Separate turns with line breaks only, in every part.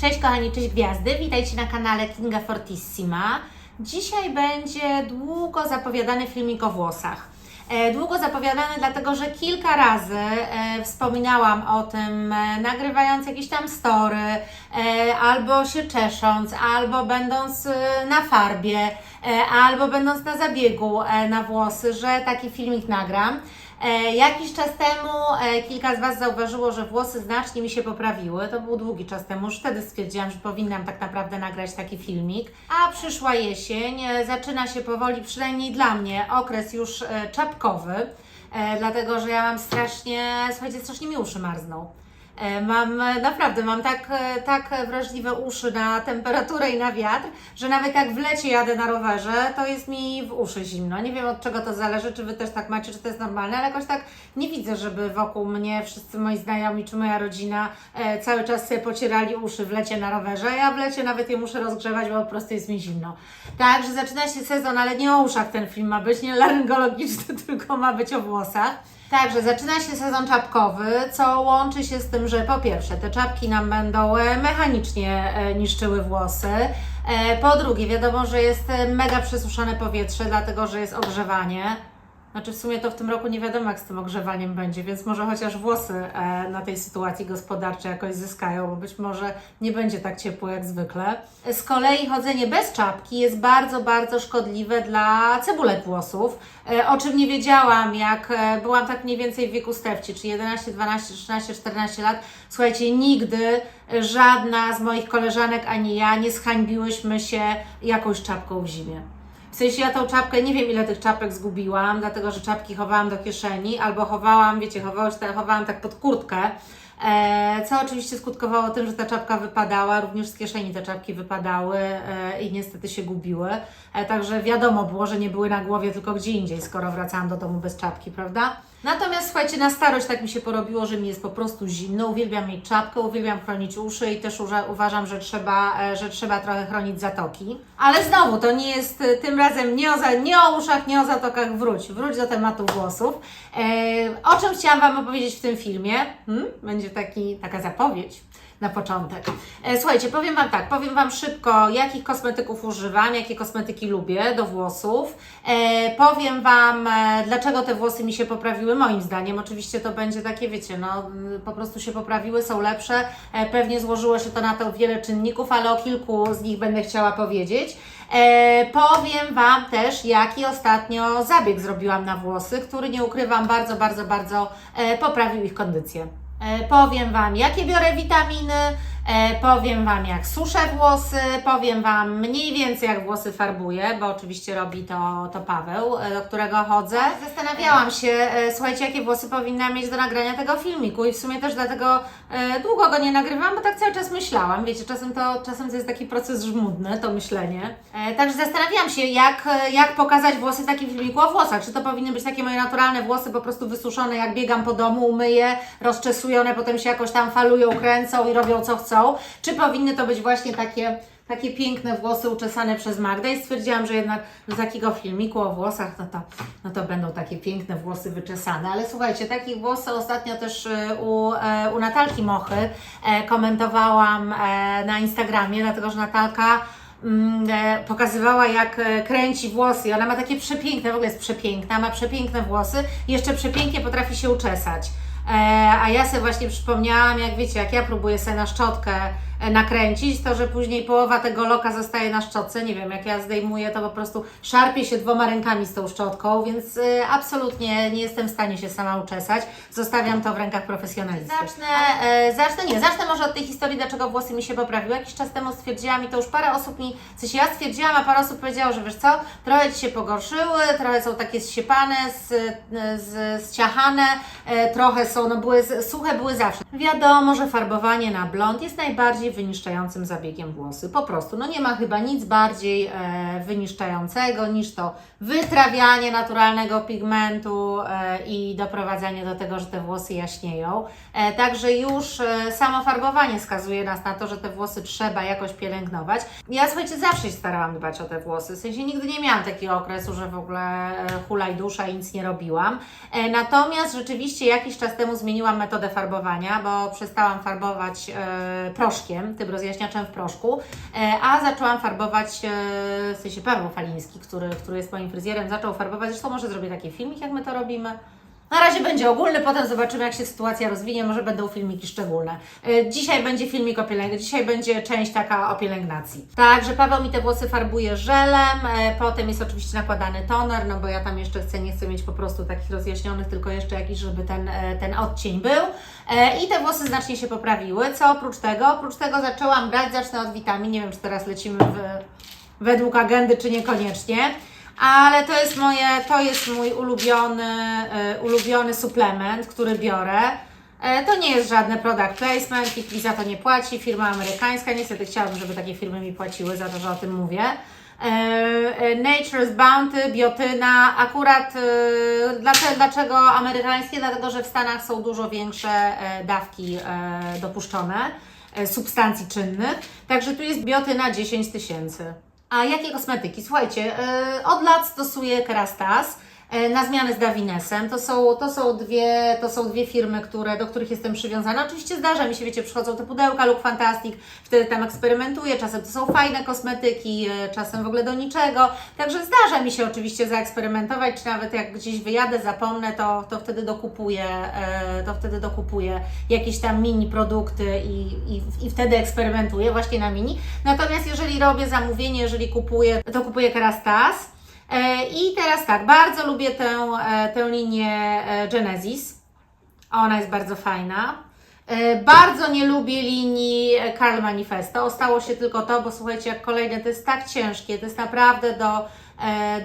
Cześć kochani, cześć gwiazdy, witajcie na kanale Kinga Fortissima. Dzisiaj będzie długo zapowiadany filmik o włosach. E, Długo zapowiadany, dlatego że kilka razy e, wspominałam o tym, e, nagrywając jakieś tam story, albo się czesząc, albo będąc na farbie, albo będąc na zabiegu na włosy, że taki filmik nagram. E, Jakiś czas temu e, kilka z Was zauważyło, że włosy znacznie mi się poprawiły. To był długi czas temu. Już wtedy stwierdziłam, że powinnam tak naprawdę nagrać taki filmik. A przyszła jesień, e, zaczyna się powoli, przynajmniej dla mnie, okres już czapkowy. Dlatego, że ja mam strasznie, słuchajcie, strasznie mi uszy marzną. E, Mam naprawdę, mam tak, e, tak wrażliwe uszy na temperaturę i na wiatr, że nawet jak w lecie jadę na rowerze, to jest mi w uszy zimno. Nie wiem od czego to zależy, czy Wy też tak macie, czy to jest normalne, ale jakoś tak nie widzę, żeby wokół mnie wszyscy moi znajomi, czy moja rodzina e, cały czas sobie pocierali uszy w lecie na rowerze. Ja w lecie nawet je muszę rozgrzewać, bo po prostu jest mi zimno. Także zaczyna się sezon, ale nie o uszach ten film ma być, nie laryngologiczny, tylko ma być o włosach. Także zaczyna się sezon czapkowy, co łączy się z tym, że po pierwsze te czapki nam będą e, mechanicznie e, niszczyły włosy. E, Po drugie, wiadomo, że jest mega przesuszone powietrze, dlatego że jest ogrzewanie. Znaczy w sumie to w tym roku nie wiadomo jak z tym ogrzewaniem będzie, więc może chociaż włosy e, na tej sytuacji gospodarczej jakoś zyskają, bo być może nie będzie tak ciepło jak zwykle. Z kolei chodzenie bez czapki jest bardzo, bardzo szkodliwe dla cebulek włosów, e, o czym nie wiedziałam jak e, byłam tak mniej więcej w wieku stewci, czyli 11, 12, 13, 14 lat. Słuchajcie, nigdy żadna z moich koleżanek ani ja nie zhańbiłyśmy się jakąś czapką w zimie. W sensie ja tą czapkę, nie wiem ile tych czapek zgubiłam, dlatego że czapki chowałam do kieszeni, albo chowałam, wiecie, chowałam, chowałam tak pod kurtkę, co oczywiście skutkowało tym, że ta czapka wypadała, również z kieszeni te czapki wypadały e, i niestety się gubiły. E, także wiadomo było, że nie były na głowie, tylko gdzie indziej, skoro wracałam do domu bez czapki, prawda? Natomiast słuchajcie, na starość tak mi się porobiło, że mi jest po prostu zimno. Uwielbiam mieć czapkę, uwielbiam chronić uszy i też uważam, że trzeba, e, że trzeba trochę chronić zatoki. Ale znowu, to nie jest e, tym razem nie o, nie o uszach, nie o zatokach. Wróć, wróć do tematu włosów. E, o czym chciałam Wam opowiedzieć w tym filmie? Hmm? Będzie taki, taka zapowiedź na początek. E, Słuchajcie, powiem Wam tak, powiem Wam szybko, jakich kosmetyków używam, jakie kosmetyki lubię do włosów. E, powiem Wam, e, dlaczego te włosy mi się poprawiły, moim zdaniem. Oczywiście to będzie takie, wiecie, no mm, po prostu się poprawiły, są lepsze. Pewnie złożyło się to na to wiele czynników, ale o kilku z nich będę chciała powiedzieć. Powiem Wam też, jaki ostatnio zabieg zrobiłam na włosy, który nie ukrywam, bardzo, bardzo, bardzo poprawił ich kondycję. E, Powiem Wam, jakie biorę witaminy, powiem Wam, jak suszę włosy, powiem Wam mniej więcej, jak włosy farbuję, bo oczywiście robi to, to Paweł, e, do którego chodzę. Zastanawiałam się, e, słuchajcie, jakie włosy powinnam mieć do nagrania tego filmiku i w sumie też dlatego e, długo go nie nagrywam, bo tak cały czas myślałam. Wiecie, czasem to, czasem to jest taki proces żmudny, to myślenie. E, Także zastanawiałam się, jak, e, jak pokazać włosy w takim filmiku o włosach. Czy to powinny być takie moje naturalne włosy, po prostu wysuszone, jak biegam po domu, umyję, rozczesuję, one potem się jakoś tam falują, kręcą i robią co chcą. Czy powinny to być właśnie takie takie piękne włosy uczesane przez Magdę i stwierdziłam, że jednak do takiego filmiku o włosach, no to, no to będą takie piękne włosy wyczesane. Ale słuchajcie, takich włosy ostatnio też y, u, e, u Natalki Mochy e, komentowałam e, na Instagramie, dlatego że Natalka mm, e, pokazywała jak kręci włosy ona ma takie przepiękne, w ogóle jest przepiękna, ma przepiękne włosy jeszcze przepięknie potrafi się uczesać. E, a ja sobie właśnie przypomniałam, jak wiecie, jak ja próbuję sobie na szczotkę nakręcić, to że później połowa tego loka zostaje na szczotce. Nie wiem, jak ja zdejmuję, to po prostu szarpię się dwoma rękami z tą szczotką, więc e, absolutnie nie jestem w stanie się sama uczesać. Zostawiam to w rękach profesjonalistów. Zacznę, e, zacznę, nie, zacznę może od tej historii, dlaczego włosy mi się poprawiły. Jakiś czas temu stwierdziłam i to już parę osób mi, w sensie ja stwierdziłam, a parę osób powiedziało, że wiesz co, trochę Ci się pogorszyły, trochę są takie zsiepane, z, z, zciachane, e, trochę są, no były, suche były zawsze. Wiadomo, że farbowanie na blond jest najbardziej wyniszczającym zabiegiem włosy. Po prostu, no nie ma chyba nic bardziej e, wyniszczającego niż to wytrawianie naturalnego pigmentu e, i doprowadzanie do tego, że te włosy jaśnieją. E, także już e, samo farbowanie skazuje nas na to, że te włosy trzeba jakoś pielęgnować. Ja słuchajcie, zawsze się starałam dbać o te włosy. W sensie nigdy nie miałam takiego okresu, że w ogóle e, hulaj dusza i nic nie robiłam. E, natomiast rzeczywiście jakiś czas temu zmieniłam metodę farbowania, bo przestałam farbować e, proszkiem rozjaśniaczem, tym rozjaśniaczem w proszku, e, a zaczęłam farbować, e, w sensie Paweł Faliński, który, który jest moim fryzjerem, zaczął farbować, zresztą może zrobię taki filmik, jak my to robimy. Na razie będzie ogólny, potem zobaczymy, jak się sytuacja rozwinie, może będą filmiki szczególne. E, Dzisiaj będzie filmik o pielęgnacji, dzisiaj będzie część taka o pielęgnacji. Także Paweł mi te włosy farbuje żelem, e, potem jest oczywiście nakładany toner, no bo ja tam jeszcze chcę, nie chcę mieć po prostu takich rozjaśnionych, tylko jeszcze jakiś, żeby ten, e, ten odcień był. I te włosy znacznie się poprawiły. Co oprócz tego? Oprócz tego zaczęłam brać, zacznę od witamin, nie wiem, czy teraz lecimy w, według agendy, czy niekoniecznie. Ale to jest moje, to jest mój ulubiony, e, ulubiony suplement, który biorę. E, To nie jest żadny product placement, nikt mi za to nie płaci, firma amerykańska. Niestety chciałabym, żeby takie firmy mi płaciły za to, że o tym mówię. E, Nature's Bounty, biotyna, akurat dlaczego, dlaczego amerykańskie? Dlatego, że w Stanach są dużo większe dawki dopuszczone substancji czynnych. Także tu jest biotyna 10 tysięcy. A jakie kosmetyki? Słuchajcie, e, od lat stosuję Kerastas e, na zmianę z Davinesem. To są, to są, dwie, to są dwie firmy, które, do których jestem przywiązana. Oczywiście zdarza mi się, wiecie, przychodzą te pudełka Look Fantastic, wtedy tam eksperymentuję. Czasem to są fajne kosmetyki, e, czasem w ogóle do niczego. Także zdarza mi się oczywiście zaeksperymentować, czy nawet jak gdzieś wyjadę, zapomnę, to, to wtedy dokupuję, e, to wtedy dokupuję jakieś tam mini produkty i, i, i wtedy eksperymentuję właśnie na mini. Natomiast jeżeli robię zamówienie, jeżeli kupuję, to kupuję Kerastas. E, I teraz tak, bardzo lubię tę, e, tę linię e, Genesis. Ona jest bardzo fajna. Bardzo nie lubię linii Karl Manifesto. Ostało się tylko to, bo słuchajcie, jak kolejne, to jest tak ciężkie, to jest naprawdę do,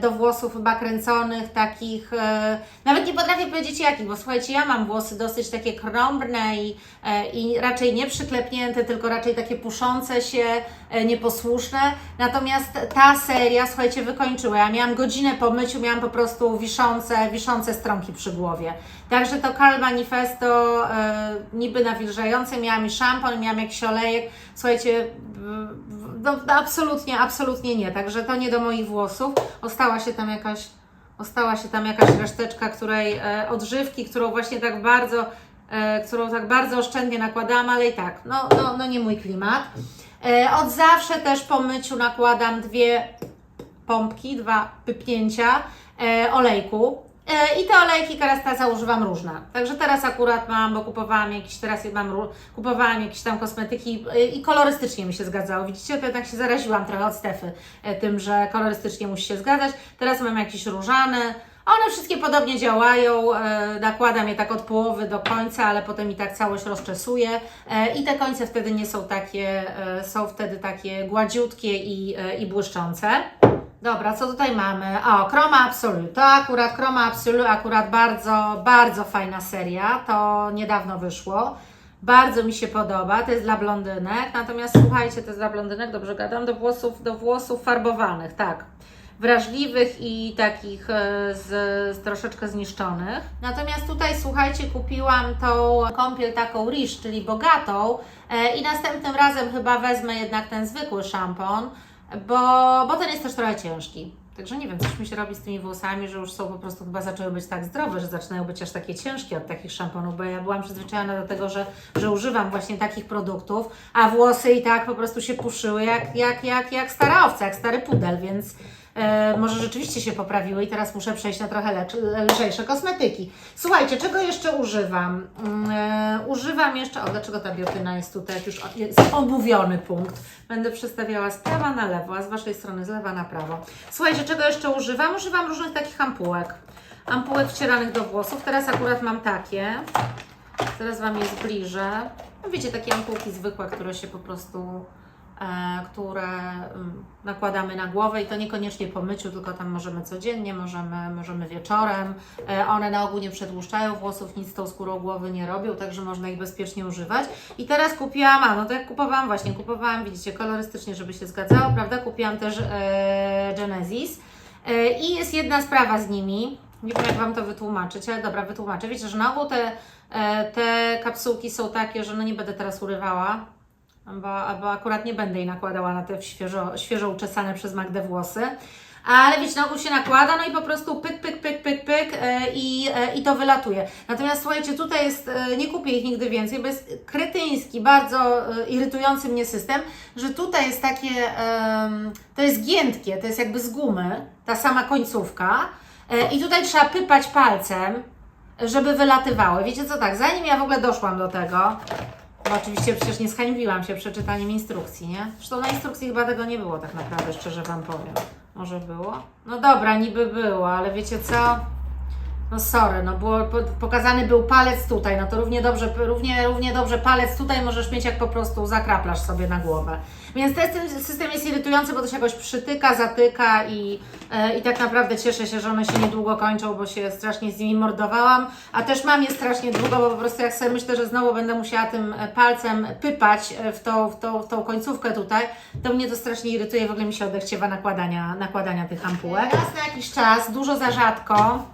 do włosów chyba kręconych, takich, e, nawet nie potrafię powiedzieć jakich, bo słuchajcie, ja mam włosy dosyć takie krąbrne i, e, i raczej nie przyklepnięte, tylko raczej takie puszące się, e, nieposłuszne. Natomiast ta seria, słuchajcie, wykończyła. Ja miałam godzinę po myciu, miałam po prostu wiszące, wiszące strąki przy głowie. Także to Karl Manifesto e, niby nawilżające, miałam i szampon, miałam jakiś olejek. Słuchajcie, no, absolutnie, absolutnie nie. Także to nie do moich włosów. Ostała się tam jakaś, ostała się tam jakaś reszteczka, której e, odżywki, którą właśnie tak bardzo, e, którą tak bardzo oszczędnie nakładałam, ale i tak, no, no, no nie mój klimat. E, od zawsze też po myciu nakładam dwie pompki, dwa pypnięcia e, olejku. E, I te olejki Kerastasa używam różne. Także teraz akurat mam, bo kupowałam jakieś, teraz mam, kupowałam jakieś tam kosmetyki i kolorystycznie mi się zgadzało. Widzicie, to jednak się zaraziłam trochę od Stefy e, tym, że kolorystycznie musi się zgadzać. Teraz mam jakieś różane. One wszystkie podobnie działają, e, nakładam je tak od połowy do końca, ale potem i tak całość rozczesuję i te końce wtedy nie są takie, są wtedy takie gładziutkie i, i błyszczące. Dobra, co tutaj mamy? O, Chroma Absolute. To akurat Chroma Absolute, akurat bardzo, bardzo fajna seria. To niedawno wyszło. Bardzo mi się podoba. To jest dla blondynek. Natomiast słuchajcie, to jest dla blondynek, dobrze gadam, do włosów, do włosów farbowanych, tak. Wrażliwych i takich e, z, z troszeczkę zniszczonych. Natomiast tutaj, słuchajcie, kupiłam tą kąpiel taką Rish, czyli bogatą e, i następnym razem chyba wezmę jednak ten zwykły szampon, bo, bo ten jest też trochę ciężki. Także nie wiem, coś mi się robi z tymi włosami, że już są po prostu chyba zaczęły być tak zdrowe, że zaczynają być aż takie ciężkie od takich szamponów, bo ja byłam przyzwyczajona do tego, że, że używam właśnie takich produktów, a włosy i tak po prostu się puszyły jak, jak, jak, jak stara owca, jak stary pudel, więc e, może rzeczywiście się poprawiły i teraz muszę przejść na trochę lecz, lżejsze kosmetyki. Słuchajcie, czego jeszcze używam? Mm, E, używam jeszcze, o dlaczego ta biotyna jest tutaj, już jest omówiony punkt. Będę przestawiała z prawa na lewo, a z Waszej strony z lewa na prawo. Słuchajcie, czego jeszcze używam? Używam różnych takich ampułek. Ampułek wcieranych do włosów. Teraz akurat mam takie. Zaraz Wam je zbliżę. Wiecie, takie ampułki zwykłe, które się po prostu, które mm, nakładamy na głowę i to niekoniecznie po myciu, tylko tam możemy codziennie, możemy, możemy wieczorem. E, one na ogół nie przedłuszczają włosów, nic z tą skórą głowy nie robią, także można ich bezpiecznie używać. I teraz kupiłam, a no to jak kupowałam, właśnie kupowałam, widzicie, kolorystycznie, żeby się zgadzało, prawda? Kupiłam też e, Genesis. E, I jest jedna sprawa z nimi. Nie wiem, jak Wam to wytłumaczyć, ale dobra, wytłumaczę. Wiecie, że na ogół te, e, te kapsułki są takie, że no nie będę teraz urywała. Bo, bo akurat nie będę jej nakładała na te świeżo, świeżo uczesane przez Magdę włosy. Ale wiecie, na ogół się nakłada, no i po prostu pyk, pyk, pyk, pyk, pyk e, i, e, i to wylatuje. Natomiast słuchajcie, tutaj jest, e, nie kupię ich nigdy więcej, bo jest kretyński, bardzo irytujący mnie system, że tutaj jest takie, to jest giętkie, to jest jakby z gumy, ta sama końcówka i tutaj trzeba pypać palcem, żeby wylatywały. Wiecie co, tak, zanim ja w ogóle doszłam do tego, bo oczywiście przecież nie zhańbiłam się przeczytaniem instrukcji, nie? Zresztą na instrukcji chyba tego nie było tak naprawdę, szczerze Wam powiem. Może było? No dobra, niby było, ale wiecie co? No sorry, no było, po, pokazany był palec tutaj, no to równie dobrze, równie, równie dobrze palec tutaj możesz mieć, jak po prostu zakraplasz sobie na głowę. Więc ten system jest irytujący, bo to się jakoś przytyka, zatyka i, e, i tak naprawdę cieszę się, że one się niedługo kończą, bo się strasznie z nimi mordowałam, a też mam je strasznie długo, bo po prostu jak sobie myślę, że znowu będę musiała tym e, palcem pypać e, w tą, w tą, w tą końcówkę tutaj, to mnie to strasznie irytuje, w ogóle mi się odechciewa nakładania, nakładania tych ampułek. Raz na jakiś czas, dużo za rzadko,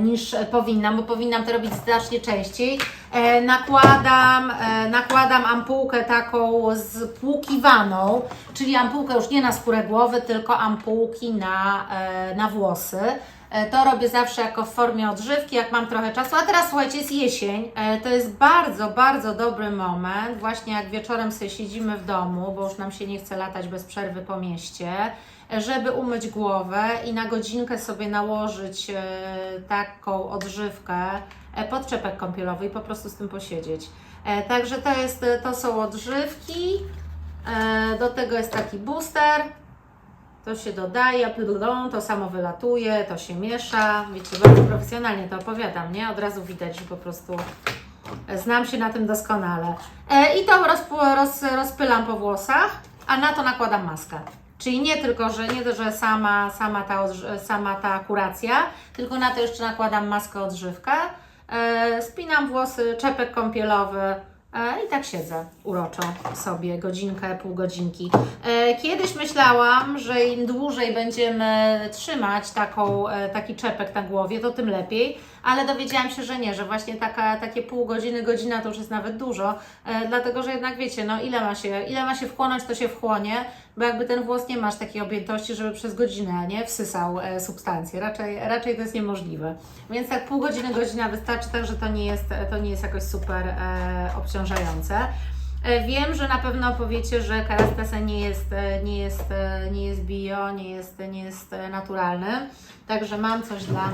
niż powinnam, bo powinnam to robić znacznie częściej. E, nakładam, e, nakładam ampułkę taką spłukiwaną, czyli ampułkę już nie na skórę głowy, tylko ampułki na, e, na włosy. E, To robię zawsze jako w formie odżywki, jak mam trochę czasu. A teraz słuchajcie, jest jesień. E, To jest bardzo, bardzo dobry moment. Właśnie jak wieczorem sobie siedzimy w domu, bo już nam się nie chce latać bez przerwy po mieście, e, żeby umyć głowę i na godzinkę sobie nałożyć e, taką odżywkę e, pod czepek kąpielowy i po prostu z tym posiedzieć. E, Także to, jest, to są odżywki. Do tego jest taki booster. To się dodaje, to samo wylatuje, to się miesza. Wiecie, bardzo profesjonalnie to opowiadam, nie? Od razu widać, że po prostu znam się na tym doskonale. I to rozp- roz, rozpylam po włosach, a na to nakładam maskę. Czyli nie tylko, że nie to, że sama, sama, ta, sama ta kuracja, tylko na to jeszcze nakładam maskę odżywkę. E, spinam włosy, czepek kąpielowy, I tak siedzę uroczo sobie godzinkę, pół godzinki. E, Kiedyś myślałam, że im dłużej będziemy trzymać taką, e, taki czepek na głowie, to tym lepiej, ale dowiedziałam się, że nie, że właśnie taka, takie pół godziny, godzina to już jest nawet dużo, e, dlatego że jednak wiecie, no ile ma się, ile ma się wchłonąć, to się wchłonie, bo jakby ten włos nie masz takiej objętości, żeby przez godzinę nie wsysał e, substancje. Raczej, raczej to jest niemożliwe. Więc tak pół godziny, godzina wystarczy, także to nie jest, to nie jest jakoś super e, obciążające. E, Wiem, że na pewno powiecie, że karastase nie jest, e, nie jest, e, nie jest bio, nie jest, nie jest naturalny. Także mam coś dla,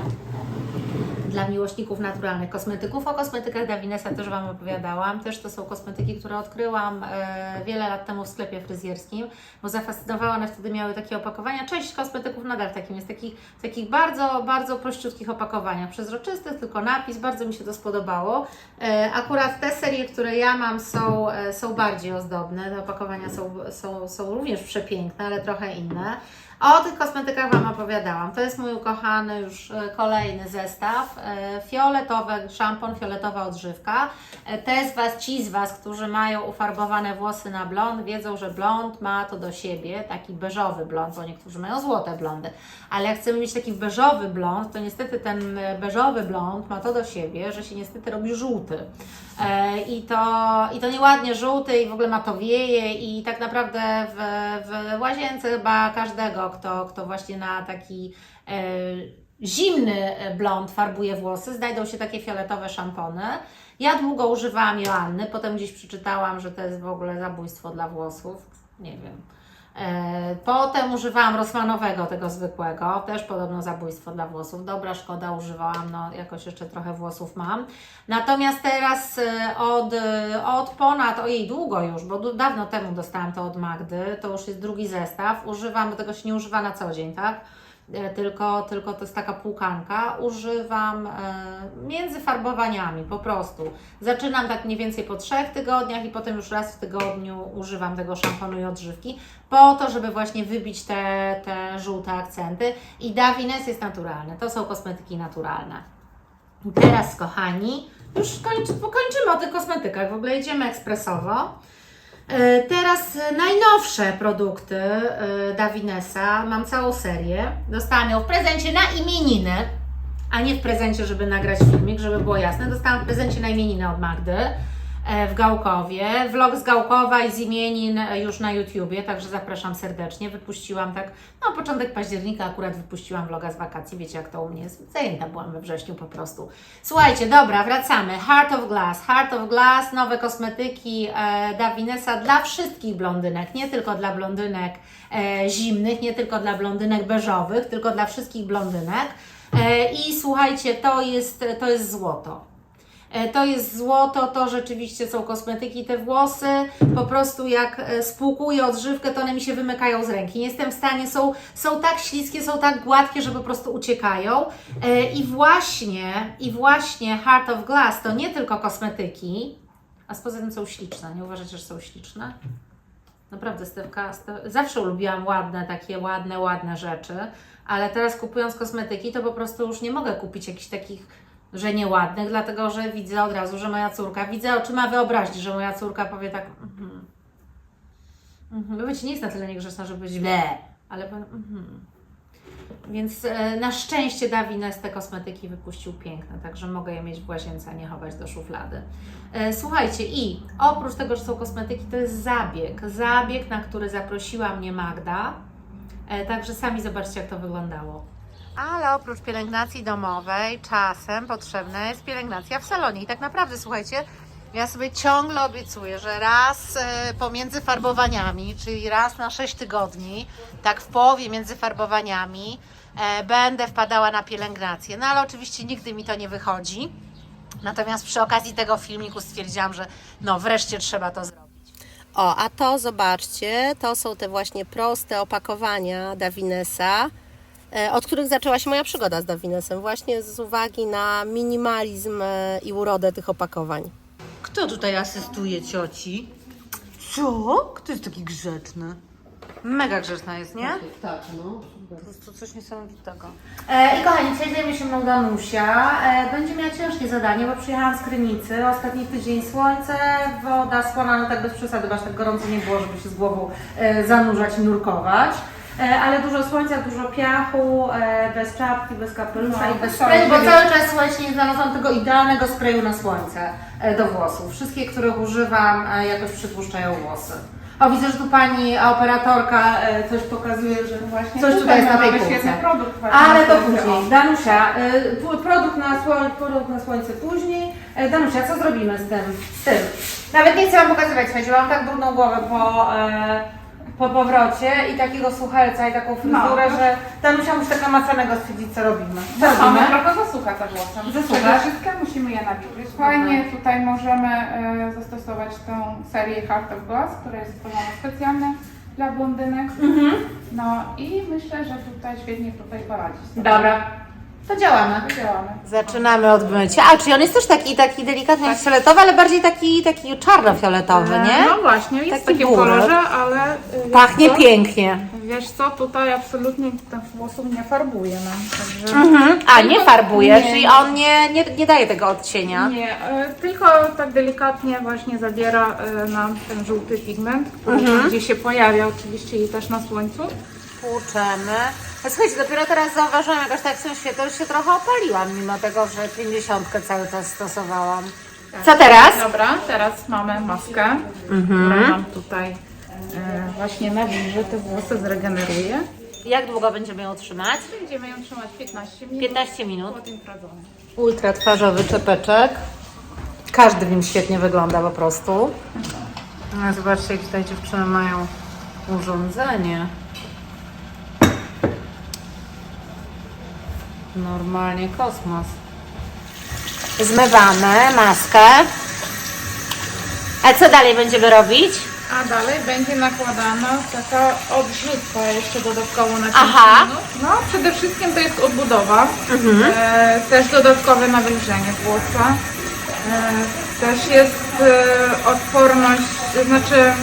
dla miłośników naturalnych kosmetyków. O kosmetykach Davinesa też Wam opowiadałam. Też to są kosmetyki, które odkryłam e, wiele lat temu w sklepie fryzjerskim, bo zafascynowały one wtedy miały takie opakowania. Część kosmetyków nadal takim jest, takich, takich bardzo, bardzo prościutkich opakowaniach, przezroczystych, tylko napis, bardzo mi się to spodobało. E, akurat te serie, które ja mam są, e, są bardziej ozdobne, te opakowania są, są, są również przepiękne, ale trochę inne. O tych kosmetykach Wam opowiadałam. To jest mój ukochany już e, kolejny zestaw. E, Fioletowy szampon, fioletowa odżywka. E, Te z Was, ci z Was, którzy mają ufarbowane włosy na blond, wiedzą, że blond ma to do siebie, taki beżowy blond, bo niektórzy mają złote blondy. Ale jak chcemy mieć taki beżowy blond, to niestety ten beżowy blond ma to do siebie, że się niestety robi żółty. I to, I to nieładnie żółty i w ogóle matowieje i tak naprawdę w, w łazience chyba każdego, kto, kto właśnie na taki e, zimny blond farbuje włosy, znajdą się takie fioletowe szampony. Ja długo używałam Joanny, potem gdzieś przeczytałam, że to jest w ogóle zabójstwo dla włosów. Nie wiem. E, Potem używałam Rosmanowego, tego zwykłego, też podobno zabójstwo dla włosów. Dobra, szkoda, używałam, no jakoś jeszcze trochę włosów mam. Natomiast teraz e, od, e, od ponad, ojej, długo już, bo dawno temu dostałam to od Magdy, to już jest drugi zestaw. Używam, bo tego się nie używa na co dzień, tak? E, Tylko, tylko to jest taka półkanka. Używam e, między farbowaniami po prostu. Zaczynam tak mniej więcej po trzech tygodniach i potem już raz w tygodniu używam tego szamponu i odżywki po to, żeby właśnie wybić te, te żółte akcenty. I Davines jest naturalny. To są kosmetyki naturalne. Teraz, kochani, już kończy, pokończymy o tych kosmetykach. W ogóle idziemy ekspresowo. E, Teraz najnowsze produkty e, Davinesa. Mam całą serię. Dostałam ją w prezencie na imieniny, a nie w prezencie, żeby nagrać filmik, żeby było jasne. Dostałam w prezencie na imieniny od Magdy. E, w Gałkowie. Vlog z Gałkowa i z imienin e, już na YouTubie, także zapraszam serdecznie. Wypuściłam tak, no początek października akurat wypuściłam vloga z wakacji, wiecie jak to u mnie jest. Zajęta byłam we wrześniu po prostu. Słuchajcie, dobra, wracamy. Heart of Glass. Heart of Glass, nowe kosmetyki e, Davinesa dla wszystkich blondynek, nie tylko dla blondynek e, zimnych, nie tylko dla blondynek beżowych, tylko dla wszystkich blondynek. E, I słuchajcie, to jest, to jest złoto. E, To jest złoto, to rzeczywiście są kosmetyki. Te włosy po prostu jak e, spłukuję odżywkę, to one mi się wymykają z ręki. Nie jestem w stanie, są, są tak śliskie, są tak gładkie, że po prostu uciekają. E, I właśnie, i właśnie Heart of Glass to nie tylko kosmetyki, a z poza tym są śliczne. Nie uważacie, że są śliczne? Naprawdę, Stewka, Ste- zawsze lubiłam ładne, takie ładne, ładne rzeczy, ale teraz kupując kosmetyki, to po prostu już nie mogę kupić jakichś takich, że nieładnych, dlatego że widzę od razu, że moja córka, widzę oczyma wyobraźni, że moja córka powie tak, mhm. Mhm. Wiecie, nie jest na tyle niegrzeczna, żeby być źle, ale powiem, mhm. Więc e, na szczęście Davines te kosmetyki wypuścił piękne, także mogę je mieć w łazience, a nie chować do szuflady. E, słuchajcie, i oprócz tego, że są kosmetyki, to jest zabieg. Zabieg, na który zaprosiła mnie Magda. E, także sami zobaczcie, jak to wyglądało. Ale oprócz pielęgnacji domowej, czasem potrzebna jest pielęgnacja w salonie. I tak naprawdę, słuchajcie, ja sobie ciągle obiecuję, że raz e, pomiędzy farbowaniami, czyli raz na 6 tygodni, tak w połowie między farbowaniami, e, będę wpadała na pielęgnację. No ale oczywiście nigdy mi to nie wychodzi. Natomiast przy okazji tego filmiku stwierdziłam, że no wreszcie trzeba to zrobić.
O, a to zobaczcie, to są te właśnie proste opakowania Davinesa, od których zaczęła się moja przygoda z Davinesem, właśnie z uwagi na minimalizm e, i urodę tych opakowań.
Kto tutaj asystuje cioci? Co? Kto jest taki grzeczny? Mega grzeczna jest, nie?
Tak, no.
Po prostu coś niesamowitego. E, I kochani, dzisiaj zajmie się mną Danusia. E, będzie miała ciężkie zadanie, bo przyjechałam z Krynicy. Ostatni tydzień słońce, woda słona, no tak bez przesady, bo aż tak gorąco nie było, żeby się z głową e, zanurzać i nurkować. E, ale dużo słońca, dużo piachu, e, bez czapki, bez kapelusza
No,
i bez sprayu, bo cały czas słuchajcie, nie znalazłam tego idealnego sprayu na słońce e, do włosów. Wszystkie, których używam, jakoś przytłuszczają włosy. O, widzę, że tu pani operatorka coś pokazuje, że
Właśnie
coś tutaj jest na tej
świetny produkt
Ale to później. Danusia, produkt na, słoń, produkt na słońce później. Danusia, co zrobimy z tym? Z tym. Nawet nie chcę Wam pokazywać, słuchajcie, mam tak brudną głowę po, e, po powrocie i takiego suchelca i taką fryzurę,
No.
że Danusia musi tak namacanego stwierdzić, co robimy. Co
No, mamy
robimy?
trochę zasucha te włosy.
Zasucha?
Przede wszystkim musimy je nawilżyć. Fajnie tutaj możemy e, zastosować tą serię Heart of Glass, która jest stworzona specjalnie dla blondynek.
Mhm.
No i myślę, że tutaj świetnie tutaj poradzić. sobie.
Dobra, to działamy.
Działamy.
Zaczynamy od mycia. A, czyli on jest też taki, taki delikatnie
Tak.
fioletowy, ale bardziej taki, taki czarno-fioletowy, nie?
No właśnie, jest
Taki
w takim kolorze, ale e, wiesz
Pachnie
co?
pięknie.
Wiesz co, tutaj absolutnie ten włosów nie farbuje nam. Także...
Mhm. A, nie farbuje,
Nie.
czyli on nie, nie, nie daje tego odcienia.
Nie, e, tylko tak delikatnie właśnie zabiera e, nam ten żółty pigment, który
Mhm.
gdzie się pojawia oczywiście i też na słońcu.
Tłuczemy. Słuchajcie, dopiero teraz zauważyłam, jakoś tak w tym świetle już się trochę opaliłam, mimo tego, że 50 cały czas stosowałam. Co teraz?
Dobra, teraz mamy maskę,
Mhm.
która nam tutaj e, właśnie nawilży, te włosy zregeneruje.
Jak długo będziemy ją trzymać?
Będziemy ją trzymać 15 minut
15 minut.
pod infrazonem.
Ultratwarzowy czepeczek. Każdy w nim świetnie wygląda po prostu. No, zobaczcie, jak tutaj dziewczyny mają urządzenie. Normalnie kosmos. Zmywamy maskę. A co dalej będziemy robić?
A dalej będzie nakładana taka odrzutka jeszcze dodatkowo na 5
Aha.
minut. No, przede wszystkim to jest odbudowa.
Mhm.
E, też dodatkowe nawilżenie włosa. E, też jest e, odporność, to znaczy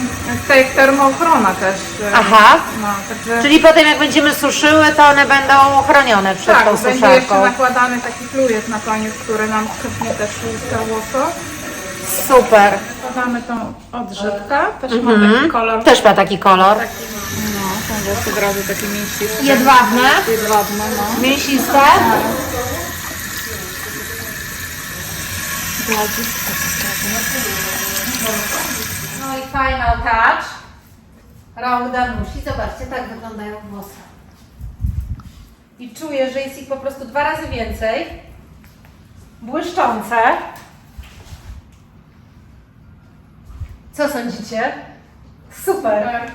tej termoochrona też. E,
Aha.
No, także
Czyli potem jak będziemy suszyły, to one będą chronione przed
tak,
tą
będzie
suszarką.
jeszcze nakładany taki fluid na koniec, który nam skrzepnie też łuska włosa.
Super.
Nakładamy tą odżywkę, też ma taki kolor.
Też ma taki kolor.
No, są włosy od razu takie mięsiste.
Jedwabne.
Jedwabne, no.
Mięsiste. No i final touch. Rąk Danusi. Zobaczcie, tak wyglądają włosy. I czuję, że jest ich po prostu dwa razy więcej. Błyszczące. Co sądzicie? Super.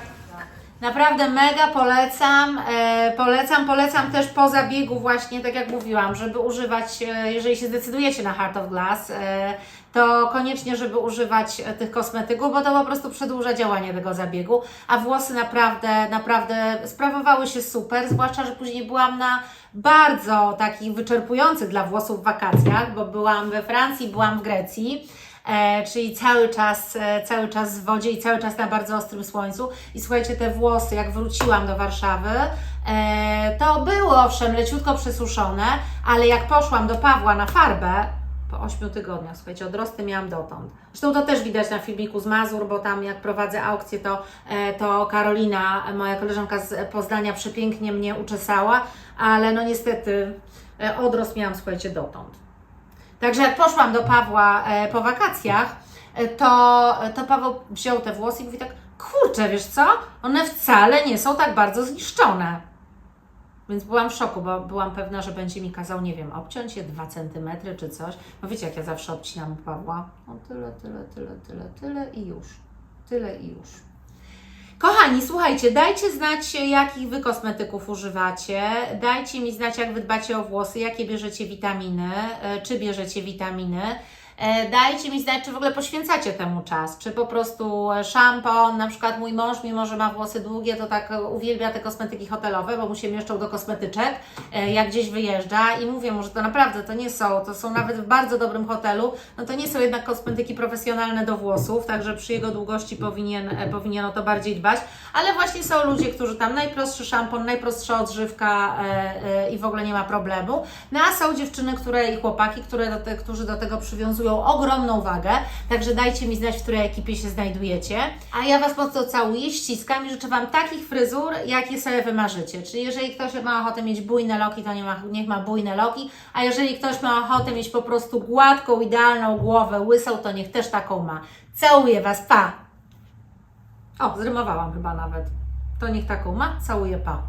Naprawdę mega polecam. E, polecam, polecam też po zabiegu właśnie, tak jak mówiłam, żeby używać, e, jeżeli się zdecydujecie na Heart of Glass, e, to koniecznie, żeby używać e, tych kosmetyków, bo to po prostu przedłuża działanie tego zabiegu, a włosy naprawdę, naprawdę sprawowały się super, zwłaszcza, że później byłam na bardzo takich wyczerpujących dla włosów wakacjach, bo byłam we Francji, byłam w Grecji. E, czyli cały czas, e, cały czas w wodzie i cały czas na bardzo ostrym słońcu. I słuchajcie, te włosy, jak wróciłam do Warszawy, e, to były owszem leciutko przesuszone, ale jak poszłam do Pawła na farbę, po 8 tygodniach, słuchajcie, odrosty miałam dotąd. Zresztą to też widać na filmiku z Mazur, bo tam jak prowadzę aukcję, to, e, to Karolina, moja koleżanka z Poznania, przepięknie mnie uczesała, ale no niestety e, odrost miałam, słuchajcie, dotąd. Także jak poszłam do Pawła e, po wakacjach, to, to Paweł wziął te włosy i mówi tak, kurczę, wiesz co, one wcale nie są tak bardzo zniszczone. Więc byłam w szoku, bo byłam pewna, że będzie mi kazał, nie wiem, obciąć je 2 cm czy coś. No wiecie, jak ja zawsze obcinam Pawła. No tyle, tyle, tyle, tyle, tyle i już. Tyle i już. Kochani, słuchajcie, dajcie znać, jakich Wy kosmetyków używacie. Dajcie mi znać, jak Wy dbacie o włosy, jakie bierzecie witaminy, e, czy bierzecie witaminy. E, Dajcie mi znać, czy w ogóle poświęcacie temu czas, czy po prostu szampon, na przykład mój mąż, mimo że ma włosy długie, to tak uwielbia te kosmetyki hotelowe, bo mu się mieszczą do kosmetyczek, e, jak gdzieś wyjeżdża i mówię mu, że to naprawdę to nie są, to są nawet w bardzo dobrym hotelu, no to nie są jednak kosmetyki profesjonalne do włosów, także przy jego długości powinien, e, powinien o to bardziej dbać, ale właśnie są ludzie, którzy tam najprostszy szampon, najprostsza odżywka i w ogóle nie ma problemu, no a są dziewczyny, które i chłopaki, które do te, którzy do tego ogromną wagę, także dajcie mi znać, w której ekipie się znajdujecie, a ja Was mocno całuję, ściskam i życzę Wam takich fryzur, jakie sobie wymarzycie, czyli jeżeli ktoś ma ochotę mieć bujne loki, to nie ma, niech ma bujne loki, a jeżeli ktoś ma ochotę mieć po prostu gładką, idealną głowę, łysą, to niech też taką ma. Całuję Was, pa! O, zrymowałam chyba nawet. To niech taką ma, całuję, pa.